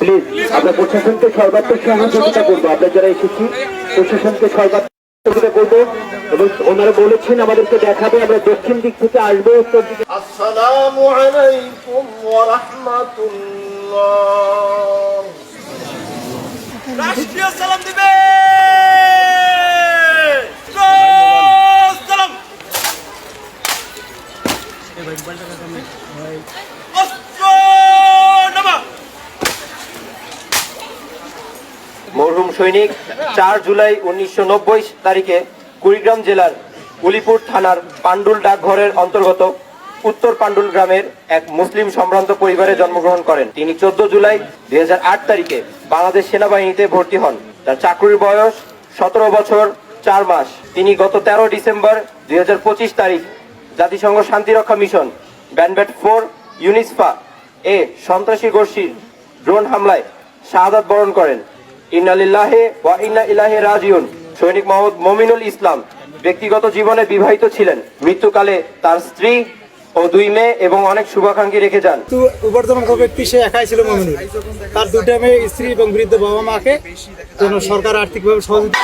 Please আমরা প্রশাসনকে সর্বাত্মক সহযোগিতা করব। আপনার যারা এসেছি প্রশাসনকে সর্বাত্মক করব এবং ওনারা বলেছেন আমাদেরকে দেখাবে আমরা দক্ষিণ দিক থেকে আসব উত্তর দিকে। আসসালামু আলাইকুম রাষ্ট্রীয় সালাম দিবে। মরহুম সৈনিক, চার জুলাই উনিশশো নব্বই তারিখে কুড়িগ্রাম জেলার উলিপুর থানার পান্ডুল ডাকঘরের অন্তর্গত উত্তর পান্ডুল গ্রামের এক মুসলিম সম্ভ্রান্ত পরিবারে জন্মগ্রহণ করেন। তিনি চোদ্দ জুলাই দুই তারিখে বাংলাদেশ সেনাবাহিনীতে ভর্তি হন। তার চাকরির বয়স সতেরো বছর চার মাস। তিনি গত তেরো ডিসেম্বর দুই হাজার পঁচিশ তারিখ জাতিসংঘ শান্তিরক্ষা মিশন ব্যানব্যাট ফোর ইউনিসফা এ সন্ত্রাসী গোষ্ঠীর ড্রোন হামলায় শাহাদাত বরণ করেন। ইন্নালিল্লাহে ওয়া ইন্না ইলাহে রাজিউন। সৈনিক মোহাম্মদ মমিনুল ইসলাম ব্যক্তিগত জীবনে বিবাহিত ছিলেন। মৃত্যুকালে তার স্ত্রী ও দুই মেয়ে এবং অনেক শুভাকাঙ্ক্ষী রেখে যান। উপার্জনক ব্যক্তি সে একাই ছিল মমিনুল। তার দুটা মেয়ে, স্ত্রী এবং বৃদ্ধ বাবা মাকে যেন সরকার আর্থিকভাবে সহযোগিতা